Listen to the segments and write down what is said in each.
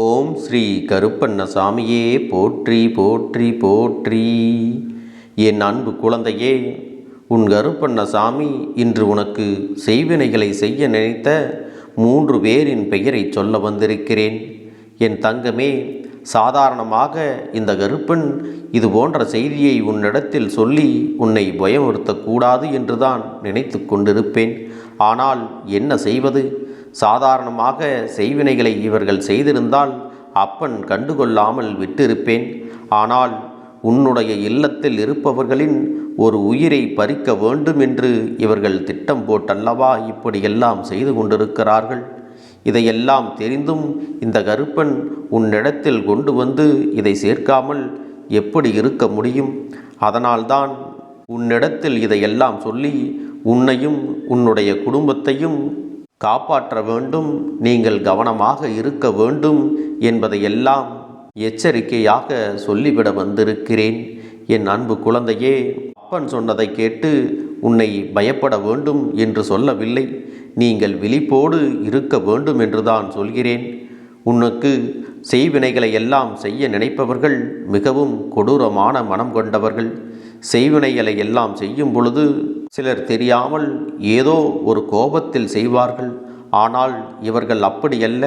ஓம் ஸ்ரீ கருப்பண்ணசாமியே போற்றி போற்றி போற்றி. என் அன்பு குழந்தையே உன் கருப்பண்ணசாமி இன்று உனக்கு செய்வினைகளை செய்ய நினைத்த மூன்று பேரின் பெயரை சொல்ல வந்திருக்கிறேன். என் தங்கமே சாதாரணமாக இந்த கருப்பன் இது போன்ற செய்தியை உன்னிடத்தில் சொல்லி உன்னை பயமுறுத்தக்கூடாது என்றுதான் நினைத்து கொண்டிருப்பேன். ஆனால் என்ன செய்வது? சாதாரணமாக செய்வினைகளை இவர்கள் செய்திருந்தால் அப்பன் கண்டுகொள்ளாமல் விட்டிருப்பேன். ஆனால் உன்னுடைய இல்லத்தில் இருப்பவர்களின் ஒரு உயிரை பறிக்க வேண்டும் என்று இவர்கள் திட்டம் போட்டல்லவா இப்படியெல்லாம் செய்து கொண்டிருக்கிறார்கள்? இதையெல்லாம் தெரிந்தும் இந்த கருப்பன் உன்னிடத்தில் கொண்டு வந்து இதை சேர்க்காமல் எப்படி இருக்க முடியும்? அதனால்தான் உன்னிடத்தில் இதையெல்லாம் சொல்லி உன்னையும் உன்னுடைய குடும்பத்தையும் காப்பாற்ற வேண்டும் நீங்கள் கவனமாக இருக்க வேண்டும் என்பதையெல்லாம் எச்சரிக்கையாக சொல்லிவிட வந்திருக்கிறேன். என் அன்பு குழந்தையே அப்பன் சொன்னதை கேட்டு உன்னை பயப்பட வேண்டும் என்று சொல்லவில்லை. நீங்கள் விழிப்போடு இருக்க வேண்டும் என்றுதான் சொல்கிறேன். உனக்கு செய்வினைகளை எல்லாம் செய்ய நினைப்பவர்கள் மிகவும் கொடூரமான மனம் கொண்டவர்கள். செய்வினைகளை எல்லாம் செய்யும் பொழுது சிலர் தெரியாமல் ஏதோ ஒரு கோபத்தில் செய்வார்கள். ஆனால் இவர்கள் அப்படியல்ல.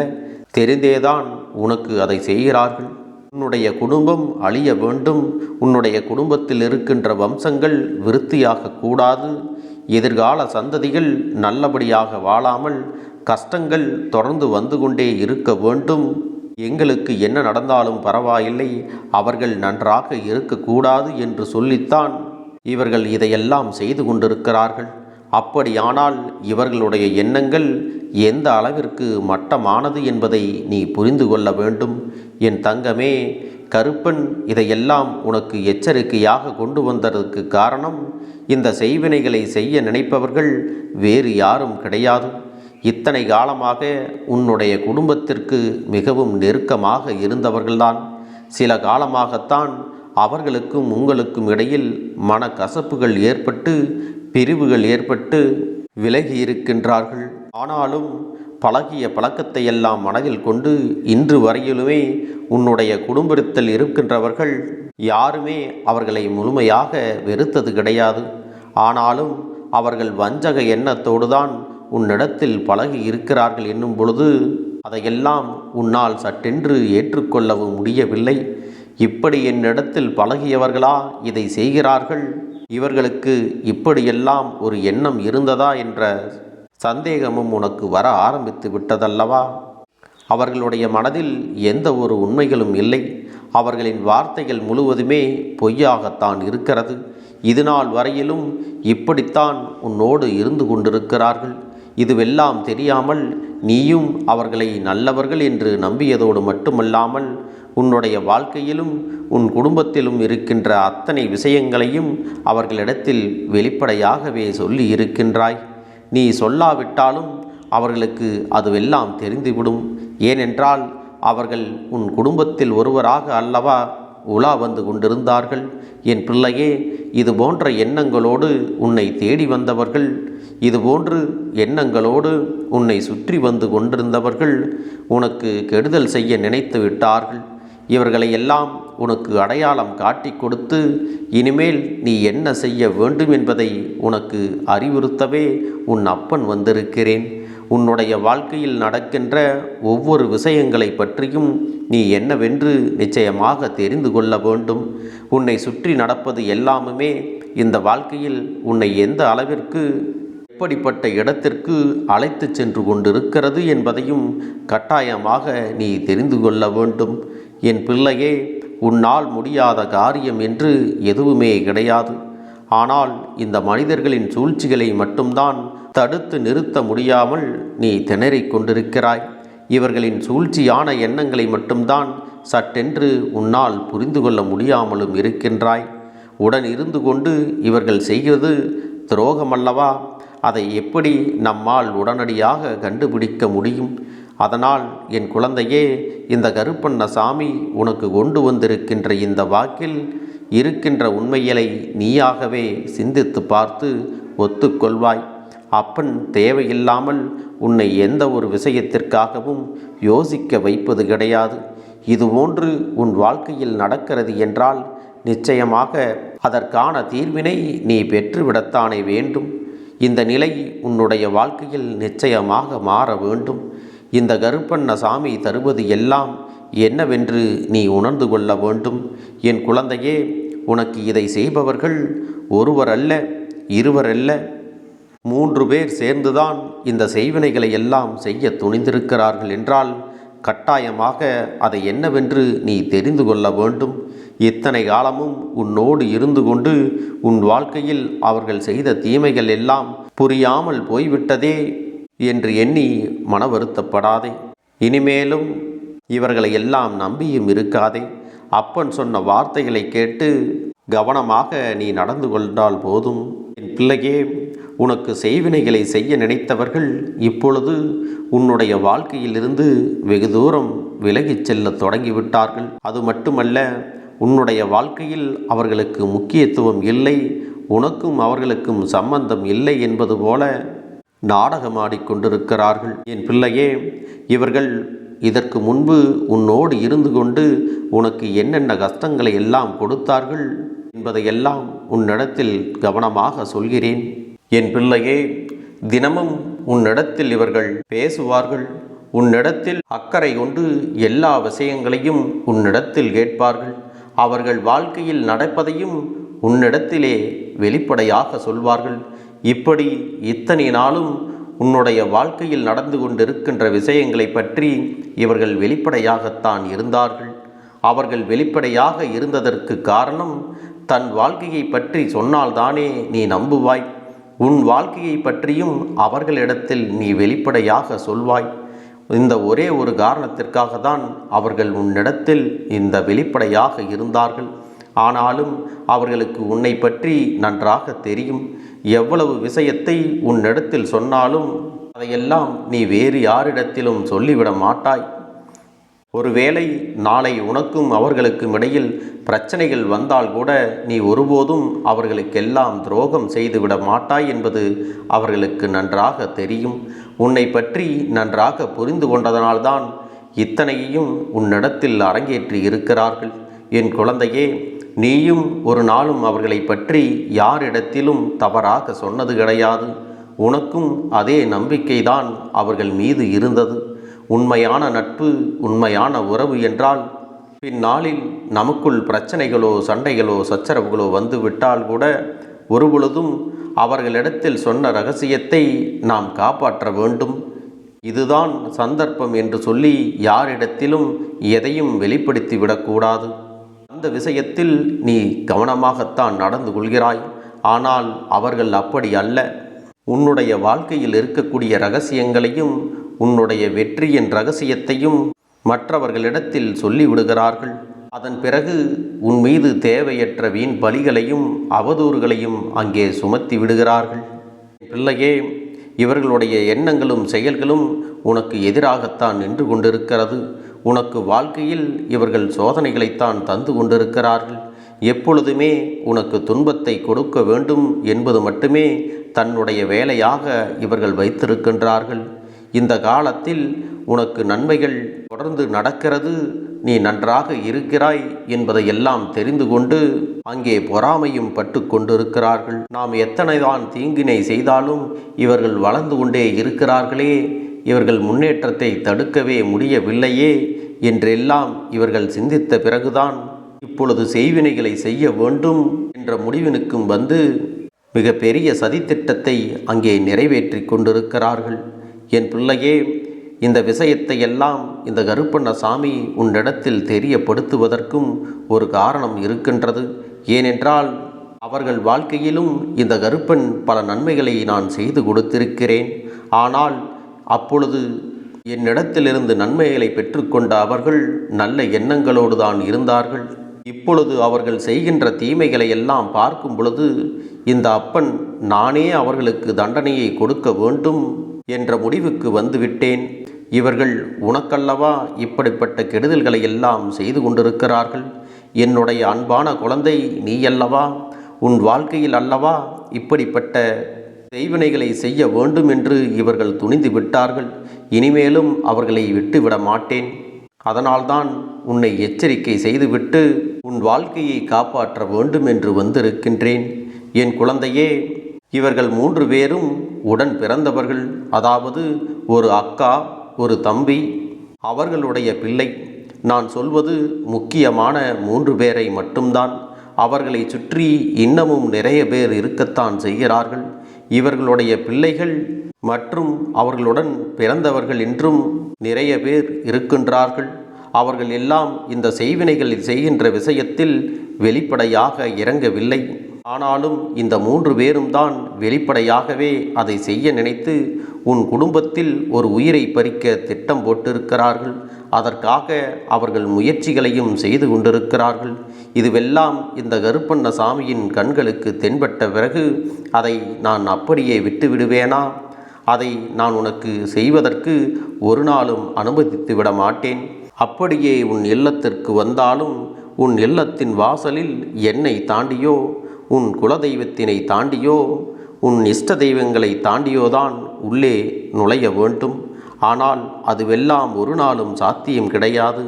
தெரிந்தேதான் உனக்கு அதை செய்கிறார்கள். உன்னுடைய குடும்பம் அழிய வேண்டும். உன்னுடைய குடும்பத்தில் இருக்கின்ற வம்சங்கள் விருத்தியாக கூடாது. எதிர்கால சந்ததிகள் நல்லபடியாக வாழாமல் கஷ்டங்கள் தொடர்ந்து வந்து கொண்டே இருக்க வேண்டும். எங்களுக்கு என்ன நடந்தாலும் பரவாயில்லை. அவர்கள் நன்றாக இருக்கக்கூடாது என்று சொல்லித்தான் இவர்கள் இதையெல்லாம் செய்து கொண்டிருக்கிறார்கள். அப்படியானால் இவர்களுடைய எண்ணங்கள் எந்த அளவிற்கு மட்டமானது என்பதை நீ புரிந்து கொள்ள வேண்டும். என் தங்கமே கருப்பன் இதையெல்லாம் உனக்கு எச்சரிக்கையாக கொண்டு வந்ததற்கு காரணம் இந்த செய்வினைகளை செய்ய நினைப்பவர்கள் வேறு யாரும் கிடையாது. இத்தனை காலமாக உன்னுடைய குடும்பத்திற்கு மிகவும் நெருக்கமாக இருந்தவர்கள்தான். சில காலமாகத்தான் அவர்களுக்கும் உங்களுக்கும் இடையில் மனக்கசப்புகள் ஏற்பட்டு பிரிவுகள் ஏற்பட்டு விலகி இருக்கின்றார்கள். ஆனாலும் பழகிய பழக்கத்தை எல்லாம் மனதில் கொண்டு இன்று வரையிலுமே உன்னுடைய குடும்பத்தில் இருக்கின்றவர்கள் யாருமே அவர்களை முழுமையாக வெறுத்தது கிடையாது. ஆனாலும் அவர்கள் வஞ்சக எண்ணத்தோடு தான் உன்னிடத்தில் பழகி இருக்கிறார்கள் என்னும் பொழுது அதையெல்லாம் உன்னால் சட்டென்று ஏற்றுக்கொள்ளவும் முடியவில்லை. இப்படி என்னிடத்தில் பழகியவர்களா இதை செய்கிறார்கள்? இவர்களுக்கு இப்படியெல்லாம் ஒரு எண்ணம் இருந்ததா என்ற சந்தேகமும் உனக்கு வர ஆரம்பித்து விட்டதல்லவா? அவர்களுடைய மனதில் எந்த ஒரு உண்மைகளும் இல்லை. அவர்களின் வார்த்தைகள் முழுவதுமே பொய்யாகத்தான் இருக்கிறது. இதுநாள் வரையிலும் இப்படித்தான் உன்னோடு இருந்து கொண்டிருக்கிறார்கள். இதுவெல்லாம் தெரியாமல் நீயும் அவர்களை நல்லவர்கள் என்று நம்பியதோடு மட்டுமல்லாமல் உன்னுடைய வாழ்க்கையிலும் உன் குடும்பத்திலும் இருக்கின்ற அத்தனை விஷயங்களையும் அவர்களிடத்தில் வெளிப்படையாகவே சொல்லி இருக்கின்றாய் நீ சொல்லாவிட்டாலும் அவர்களுக்கு அதுவெல்லாம் தெரிந்துவிடும். ஏனென்றால் அவர்கள் உன் குடும்பத்தில் ஒருவராக அல்லவா உலா வந்து கொண்டிருந்தார்கள். என் பிள்ளையே இது போன்ற எண்ணங்களோடு உன்னை தேடி வந்தவர்கள் இதுபோன்று எண்ணங்களோடு உன்னை சுற்றி வந்து கொண்டிருந்தவர்கள் உனக்கு கெடுதல் செய்ய நினைத்து விட்டார்கள். இவர்களை எல்லாம் உனக்கு அடையாளம் காட்டி கொடுத்து இனிமேல் நீ என்ன செய்ய வேண்டும் என்பதை உனக்கு அறிவுறுத்தவே உன் அப்பன் வந்திருக்கிறேன். உன்னுடைய வாழ்க்கையில் நடக்கின்ற ஒவ்வொரு விஷயங்களை பற்றியும் நீ என்னவென்று நிச்சயமாக தெரிந்து கொள்ள வேண்டும். உன்னை சுற்றி நடப்பது எல்லாமுமே இந்த வாழ்க்கையில் உன்னை எந்த அளவிற்கு எப்படிப்பட்ட இடத்திற்கு அழைத்து சென்று கொண்டிருக்கிறது என்பதையும் கட்டாயமாக நீ தெரிந்து கொள்ள வேண்டும். என் பிள்ளையே உன்னால் முடியாத காரியம் என்று எதுவுமே கிடையாது. ஆனால் இந்த மனிதர்களின் சூழ்ச்சிகளை மட்டும்தான் தடுத்து நிறுத்த முடியாமல் நீ திணறிக் கொண்டிருக்கிறாய். இவர்களின் சூழ்ச்சியான எண்ணங்களை மட்டும்தான் சட்டென்று உன்னால் புரிந்து கொள்ள முடியாமலும் இருக்கின்றாய். உடன் இருந்து கொண்டு இவர்கள் செய்வது துரோகமல்லவா? அதை எப்படி நம்மால் உடனடியாக கண்டுபிடிக்க முடியும்? அதனால் என் குழந்தையே இந்த கருப்பண்ண சாமி உனக்கு கொண்டு வந்திருக்கின்ற இந்த வாக்கில் இருக்கின்ற உண்மைகளை நீயாகவே சிந்தித்து பார்த்து ஒத்துக்கொள்வாய். அப்பன் தேவையில்லாமல் உன்னை எந்த ஒரு விஷயத்திற்காகவும் யோசிக்க வைப்பது கிடையாது. இதுபோன்று உன் வாழ்க்கையில் நடக்கிறது என்றால் நிச்சயமாக அதற்கான தீர்வினை நீ பெற்றுவிடத்தானே வேண்டும். இந்த நிலை உன்னுடைய வாழ்க்கையில் நிச்சயமாக மாற வேண்டும். இந்த கருப்பண்ண சாமி தருவது எல்லாம் என்னவென்று நீ உணர்ந்து கொள்ள வேண்டும். என் குழந்தையே உனக்கு இதை செய்பவர்கள் ஒருவர் அல்ல இருவர் அல்ல. மூன்று பேர் சேர்ந்துதான் இந்த செய்வினைகளை எல்லாம் செய்ய துணிந்திருக்கிறார்கள் என்றால் கட்டாயமாக அதை என்னவென்று நீ தெரிந்து கொள்ள வேண்டும். இத்தனை காலமும் உன்னோடு இருந்து கொண்டு உன் வாழ்க்கையில் அவர்கள் செய்த தீமைகள் எல்லாம் புரியாமல் போய்விட்டதே. என்று எண்ணி மன வருத்தப்படாதே இனிமேலும் இவர்களை எல்லாம் நம்பியும் இருக்காதே. அப்பன் சொன்ன வார்த்தைகளை கேட்டு கவனமாக நீ நடந்து கொண்டால் போதும். என் பிள்ளையே உனக்கு செய்வினைகளை செய்ய நினைத்தவர்கள் இப்பொழுது உன்னுடைய வாழ்க்கையிலிருந்து வெகு தூரம் விலகிச் செல்லத் தொடங்கிவிட்டார்கள். அது மட்டுமல்ல உன்னுடைய வாழ்க்கையில் அவர்களுக்கு முக்கியத்துவம் இல்லை உனக்கும் அவர்களுக்கும் சம்பந்தம் இல்லை என்பது போல நாடகமாடிக்கொண்டிருக்கிறார்கள். என் பிள்ளையே இவர்கள் இதற்கு முன்பு உன்னோடு இருந்து கொண்டு உனக்கு என்னென்ன கஷ்டங்களை எல்லாம் கொடுத்தார்கள் என்பதையெல்லாம் உன்னிடத்தில் கவனமாக சொல்கிறேன். என் பிள்ளையே தினமும் உன்னிடத்தில் இவர்கள் பேசுவார்கள். உன்னிடத்தில் அக்கறை கொண்டு எல்லா விஷயங்களையும் உன்னிடத்தில் கேட்பார்கள். அவர்கள் வாழ்க்கையில் நடப்பதையும் உன்னிடத்திலே வெளிப்படையாக சொல்வார்கள். இப்படி இத்தனை நாளும் உன்னுடைய வாழ்க்கையில் நடந்து கொண்டிருக்கின்ற விஷயங்களை பற்றி இவர்கள் வெளிப்படையாகத்தான் இருந்தார்கள். அவர்கள் வெளிப்படையாக இருந்ததற்கு காரணம் தன் வாழ்க்கையை பற்றி சொன்னால்தானே நீ நம்புவாய். உன் வாழ்க்கையை பற்றியும் அவர்களிடத்தில் நீ வெளிப்படையாக சொல்வாய். இந்த ஒரே ஒரு காரணத்திற்காக தான் அவர்கள் உன்னிடத்தில் இந்த வெளிப்படையாக இருந்தார்கள். ஆனாலும் அவர்களுக்கு உன்னை பற்றி நன்றாக தெரியும். எவ்வளவு விஷயத்தை உன்னிடத்தில் சொன்னாலும் அதையெல்லாம் நீ வேறு யாரிடத்திலும் சொல்லிவிட மாட்டாய். ஒருவேளை நாளை உனக்கும் அவர்களுக்கும் இடையில் பிரச்சனைகள் வந்தால் கூட நீ ஒருபோதும் அவர்களுக்கெல்லாம் துரோகம் செய்துவிட மாட்டாய் என்பது அவர்களுக்கு நன்றாக தெரியும். உன்னை பற்றி நன்றாக புரிந்து கொண்டதனால்தான் இத்தனையையும் உன்னிடத்தில் அரங்கேற்றி இருக்கிறார்கள். என் குழந்தையே நீயும் ஒரு நாளும் அவர்களை பற்றி யாரிடத்திலும் தவறாக சொன்னது கிடையாது. உனக்கும் அதே நம்பிக்கைதான் அவர்கள் மீது இருந்தது. உண்மையான நட்பு உண்மையான உறவு என்றால் பின்னாளில் நமக்குள் பிரச்சனைகளோ சண்டைகளோ சச்சரவுகளோ வந்துவிட்டால் கூட ஒருபொழுதும் அவர்களிடத்தில் சொன்ன ரகசியத்தை நாம் காப்பாற்ற வேண்டும். இதுதான் சந்தர்ப்பம் என்று சொல்லி யாரிடத்திலும் எதையும் வெளிப்படுத்தி விடக்கூடாது விஷயத்தில் நீ கவனமாகத்தான் நடந்து கொள்கிறாய். ஆனால் அவர்கள் அப்படி அல்ல. உன்னுடைய வாழ்க்கையில் இருக்கக்கூடிய ரகசியங்களையும் உன்னுடைய வெற்றியின் ரகசியத்தையும் மற்றவர்களிடத்தில் சொல்லிவிடுகிறார்கள். அதன் பிறகு உன் மீது தேவையற்ற வீண் பலிகளையும் அவதூறுகளையும் அங்கே சுமத்தி விடுகிறார்கள். பிள்ளையே இவர்களுடைய எண்ணங்களும் செயல்களும் உனக்கு எதிராகத்தான் நின்று கொண்டிருக்கிறது. உனக்கு வாழ்க்கையில் இவர்கள் சோதனைகளைத்தான் தந்து கொண்டிருக்கிறார்கள். எப்பொழுதுமே உனக்கு துன்பத்தை கொடுக்க வேண்டும் என்பது மட்டுமே தன்னுடைய வேலையாக இவர்கள் வைத்திருக்கின்றார்கள். இந்த காலத்தில் உனக்கு நன்மைகள் தொடர்ந்து நடக்கிறது. நீ நன்றாக இருக்கிறாய் என்பதையெல்லாம் தெரிந்து கொண்டு அங்கே பொறாமையும் பட்டு கொண்டிருக்கிறார்கள். நாம் எத்தனைதான் தீங்கினை செய்தாலும் இவர்கள் வளர்ந்து கொண்டே இருக்கிறார்களே. இவர்கள் முன்னேற்றத்தை தடுக்கவே முடியவில்லையே. என்றெல்லாம் இவர்கள் சிந்தித்த பிறகுதான் இப்பொழுது செய்வினைகளை செய்ய வேண்டும் என்ற முடிவினுக்கும் வந்து மிக பெரிய சதித்திட்டத்தை அங்கே நிறைவேற்றி கொண்டிருக்கிறார்கள். என் பிள்ளையே இந்த விஷயத்தை எல்லாம் இந்த கருப்பண்ண சாமி உன்னிடத்தில் தெரியப்படுத்துவதற்கும் ஒரு காரணம் இருக்கின்றது. ஏனென்றால் அவர்கள் வாழ்க்கையிலும் இந்த கருப்பன் பல நன்மைகளை நான் செய்து கொடுத்திருக்கிறேன். ஆனால் அப்பொழுது என்னிடத்திலிருந்து நன்மைகளை பெற்றுக்கொண்ட அவர்கள் நல்ல எண்ணங்களோடு தான் இருந்தார்கள். இப்பொழுது அவர்கள் செய்கின்ற தீமைகளை எல்லாம் பார்க்கும் பொழுது இந்த அப்பன் நானே அவர்களுக்கு தண்டனையை கொடுக்க வேண்டும் என்ற முடிவுக்கு வந்துவிட்டேன். இவர்கள் உனக்கல்லவா இப்படிப்பட்ட கெடுதல்களை எல்லாம் செய்து கொண்டிருக்கிறார்கள்? என்னுடைய அன்பான குழந்தை நீயல்லவா? உன் வாழ்க்கையில் அல்லவா இப்படிப்பட்ட செய்வினைகளை செய்ய வேண்டும் என்று இவர்கள் துணிந்து விட்டார்கள். இனிமேலும் அவர்களை விட்டுவிட மாட்டேன். அதனால்தான் உன்னை எச்சரிக்கை செய்துவிட்டு உன் வாழ்க்கையை காப்பாற்ற வேண்டும் என்று வந்திருக்கின்றேன். என் குழந்தையே இவர்கள் மூன்று பேரும் உடன் பிறந்தவர்கள். அதாவது ஒரு அக்கா ஒரு தம்பி அவர்களுடைய பிள்ளை. நான் சொல்வது முக்கியமான மூன்று பேரை மட்டும்தான். அவர்களை சுற்றி இன்னமும் நிறைய பேர் இருக்கத்தான் செய்கிறார்கள். இவர்களுடைய பிள்ளைகள் மற்றும் அவர்களுடன் பிறந்தவர்கள் என்றும் நிறைய பேர் இருக்கின்றார்கள். அவர்கள் எல்லாம் இந்த செய்வினைகள் செய்கின்ற விஷயத்தில் வெளிப்படையாக இறங்கவில்லை. ஆனாலும் இந்த மூன்று பேரும் தான் வெளிப்படையாகவே அதை செய்ய நினைத்து உன் குடும்பத்தில் ஒரு உயிரை பறிக்க திட்டம் போட்டிருக்கிறார்கள். அதற்காக அவர்கள் முயற்சிகளையும் செய்து கொண்டிருக்கிறார்கள். இதுவெல்லாம் இந்த கருப்பண்ண சாமியின் கண்களுக்கு தென்பட்ட பிறகு அதை நான் அப்படியே விட்டு விடுவேனா அதை நான் உனக்கு செய்வதற்கு ஒரு நாளும் அனுமதித்து விட மாட்டேன் அப்படியே உன் இல்லத்திற்கு வந்தாலும் உன் இல்லத்தின் வாசலில் என்னை தாண்டியோ உன் குலதெய்வத்தினை தாண்டியோ உன் இஷ்ட தெய்வங்களை தாண்டியோதான் உள்ளே நுழைய வேண்டும். ஆனால் அதுவெல்லாம் ஒரு நாளும் சாத்தியம் கிடையாது.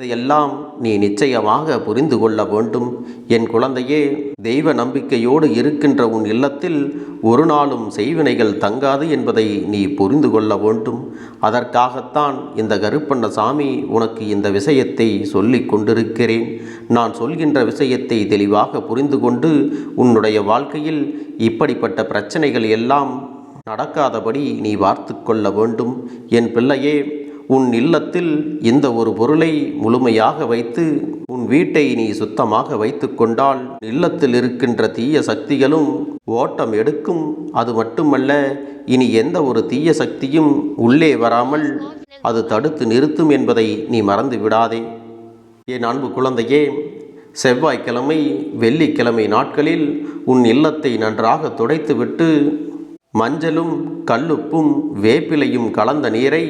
இதையெல்லாம் நீ நிச்சயமாக புரிந்து கொள்ள வேண்டும். என் குழந்தையே தெய்வ நம்பிக்கையோடு இருக்கின்ற உன் இல்லத்தில் ஒரு நாளும் செய்வினைகள் தங்காது என்பதை நீ புரிந்து கொள்ள வேண்டும். அதற்காகத்தான் இந்த கருப்பண்ண சாமி உனக்கு இந்த விஷயத்தை சொல்லி கொண்டிருக்கிறேன். நான் சொல்கின்ற விஷயத்தை தெளிவாக புரிந்து கொண்டு உன்னுடைய வாழ்க்கையில் இப்படிப்பட்ட பிரச்சனைகள் எல்லாம் நடக்காதபடி நீ பார்த்து கொள்ள வேண்டும். என் பிள்ளையே உன் இல்லத்தில் இந்த ஒரு பொருளை முழுமையாக வைத்து உன் வீட்டை நீ சுத்தமாக வைத்து கொண்டால் இல்லத்தில் இருக்கின்ற தீய சக்திகளும் ஓட்டம் எடுக்கும். அது மட்டுமல்ல இனி எந்த ஒரு தீய சக்தியும் உள்ளே வராமல் அது தடுத்து நிறுத்தும் என்பதை நீ மறந்து விடாதே. என் அன்பு குழந்தையே செவ்வாய்க்கிழமை வெள்ளிக்கிழமை நாட்களில் உன் இல்லத்தை நன்றாக துடைத்துவிட்டு மஞ்சளும் கல்லுப்பும் வேப்பிலையும் கலந்த நீரை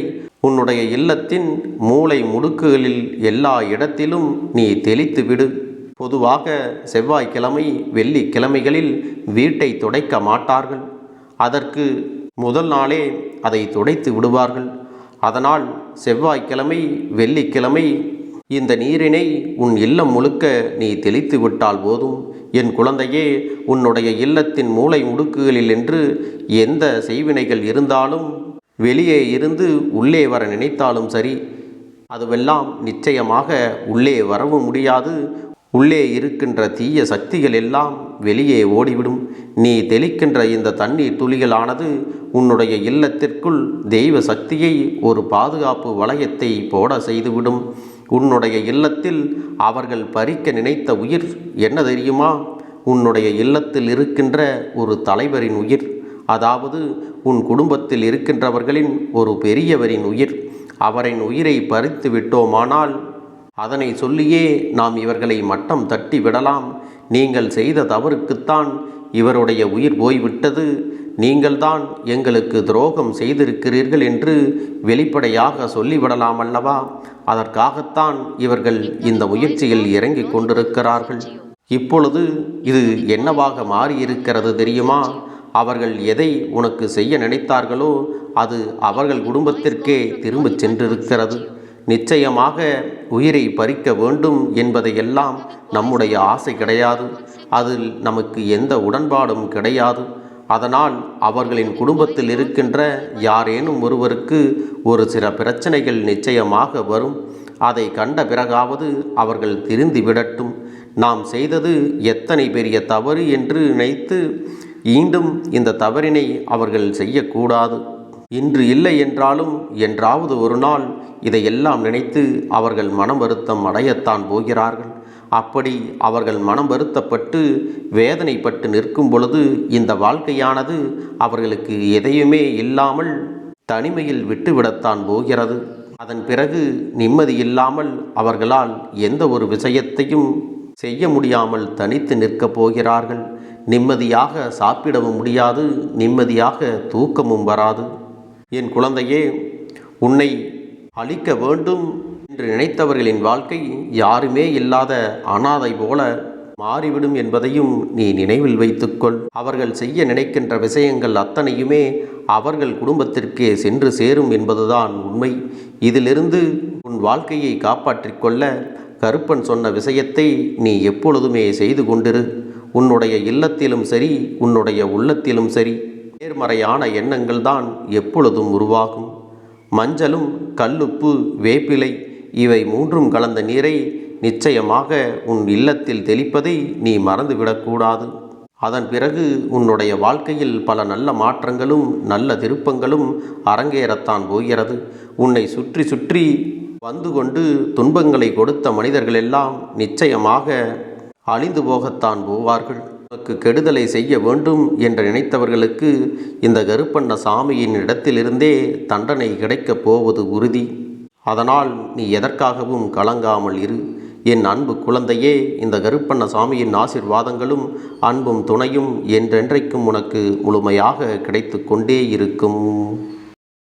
உன்னுடைய இல்லத்தின் மூளை முடுக்குகளில் எல்லா இடத்திலும் நீ தெளித்து விடு. பொதுவாக செவ்வாய்க்கிழமை வெள்ளிக்கிழமைகளில் வீட்டை துடைக்க மாட்டார்கள். அதற்கு முதல் நாளே அதை துடைத்து விடுவார்கள். அதனால் செவ்வாய்க்கிழமை வெள்ளிக்கிழமை இந்த நீரினை உன் இல்லம் முழுக்க நீ தெளித்து விட்டால் போதும். என் குழந்தையே உன்னுடைய இல்லத்தின் மூளை முடுக்குகளில் என்று எந்த செய்வினைகள் இருந்தாலும் வெளியே இருந்து உள்ளே வர நினைத்தாலும் சரி அதுவெல்லாம் நிச்சயமாக உள்ளே வரவும் முடியாது. உள்ளே இருக்கின்ற தீய சக்திகள் எல்லாம் வெளியே ஓடிவிடும். நீ தெளிக்கின்ற இந்த தண்ணீர் துளிகளானது உன்னுடைய இல்லத்திற்குள் தெய்வ சக்தியை ஒரு பாதுகாப்பு வளையத்தை போட செய்துவிடும். உன்னுடைய இல்லத்தில் அவர்கள் பறிக்க நினைத்த உயிர் என்ன தெரியுமா? உன்னுடைய இல்லத்தில் இருக்கின்ற ஒரு தலைவரின் உயிர். அதாவது உன் குடும்பத்தில் இருக்கின்றவர்களின் ஒரு பெரியவரின் உயிர் அவரின் உயிரை பறித்து விட்டோமானால் அதனை சொல்லியே நாம் இவர்களை மட்டம் தட்டி விடலாம். நீங்கள் செய்த தவறுக்குத்தான் இவருடைய உயிர் போய்விட்டது. நீங்கள்தான் எங்களுக்கு துரோகம் செய்திருக்கிறீர்கள் என்று வெளிப்படையாக சொல்லிவிடலாம் அல்லவா? அதற்காகத்தான் இவர்கள் இந்த முயற்சியில் இறங்கிக் கொண்டிருக்கிறார்கள். இப்பொழுது இது என்னவாக மாறியிருக்கிறது தெரியுமா? அவர்கள் எதை உனக்கு செய்ய நினைத்தார்களோ அது அவர்கள் குடும்பத்திற்கே திரும்பச் சென்றிருக்கிறது. நிச்சயமாக உயிரை பறிக்க வேண்டும் என்பதையெல்லாம் நம்முடைய ஆசை கிடையாது. அதில் நமக்கு எந்த உடன்பாடும் கிடையாது. அதனால் அவர்களின் குடும்பத்தில் இருக்கின்ற யாரேனும் ஒருவருக்கு ஒரு சில பிரச்சனைகள் நிச்சயமாக வரும். அதை கண்ட பிறகாவது அவர்கள் திருந்தி விடட்டும். நாம் செய்தது எத்தனை பெரிய தவறு என்று நினைத்து மீண்டும் இந்த தவறினை அவர்கள் செய்யக்கூடாது. இன்று இல்லை என்றாலும் என்றாவது ஒரு நாள் இதையெல்லாம் நினைத்து அவர்கள் மனம் வருத்தம் அடையத்தான் போகிறார்கள். அப்படி அவர்கள் மனம் வருத்தப்பட்டு வேதனைப்பட்டு நிற்கும் பொழுது இந்த வாழ்க்கையானது அவர்களுக்கு எதையுமே இல்லாமல் தனிமையில் விட்டுவிடத்தான் போகிறது. அதன் பிறகு நிம்மதி இல்லாமல் அவர்களால் எந்த ஒரு விஷயத்தையும் செய்ய முடியாமல் தனித்து நிற்கப் போகிறார்கள். நிம்மதியாக சாப்பிடவும் முடியாது நிம்மதியாக தூக்கமும் வராது. என் குழந்தையே உன்னை அழிக்க வேண்டும் என்று நினைத்தவர்களின் வாழ்க்கை யாருமே இல்லாத அனாதை போல மாறிவிடும் என்பதையும் நீ நினைவில் வைத்துக்கொள். அவர்கள் செய்ய நினைக்கின்ற விஷயங்கள் அத்தனையுமே அவர்கள் குடும்பத்திற்கே சென்று சேரும் என்பதுதான் உண்மை. இதிலிருந்து உன் வாழ்க்கையை காப்பாற்றிக் கொள்ள கருப்பன் சொன்ன விஷயத்தை நீ எப்பொழுதுமே செய்து கொண்டிரு. உன்னுடைய இல்லத்திலும் சரி உன்னுடைய உள்ளத்திலும் சரி. நேர்மறையான எண்ணங்கள் தான் எப்பொழுதும் உருவாகும். மஞ்சளும் கல்லுப்பு வேப்பிலை இவை மூன்றும் கலந்த நீரை நிச்சயமாக உன் இல்லத்தில் தெளிப்பதை நீ மறந்துவிடக்கூடாது அதன் பிறகு உன்னுடைய வாழ்க்கையில் பல நல்ல மாற்றங்களும் நல்ல திருப்பங்களும் அரங்கேறத்தான் போகிறது. உன்னை சுற்றி சுற்றி வந்து கொண்டு துன்பங்களை கொடுத்த மனிதர்களெல்லாம் நிச்சயமாக அழிந்து போகத்தான் போவார்கள். உனக்கு கெடுதலை செய்ய வேண்டும் என்று நினைத்தவர்களுக்கு இந்த கருப்பண்ண சாமியின் இடத்திலிருந்தே தண்டனை கிடைக்கப் போவது உறுதி. அதனால் நீ எதற்காகவும் கலங்காமல் இரு. என் அன்பு குழந்தையே இந்த கருப்பண்ண சாமியின் ஆசிர்வாதங்களும் அன்பும் துணையும் என்றென்றைக்கும் உனக்கு முழுமையாக கிடைத்து கொண்டே இருக்கும்.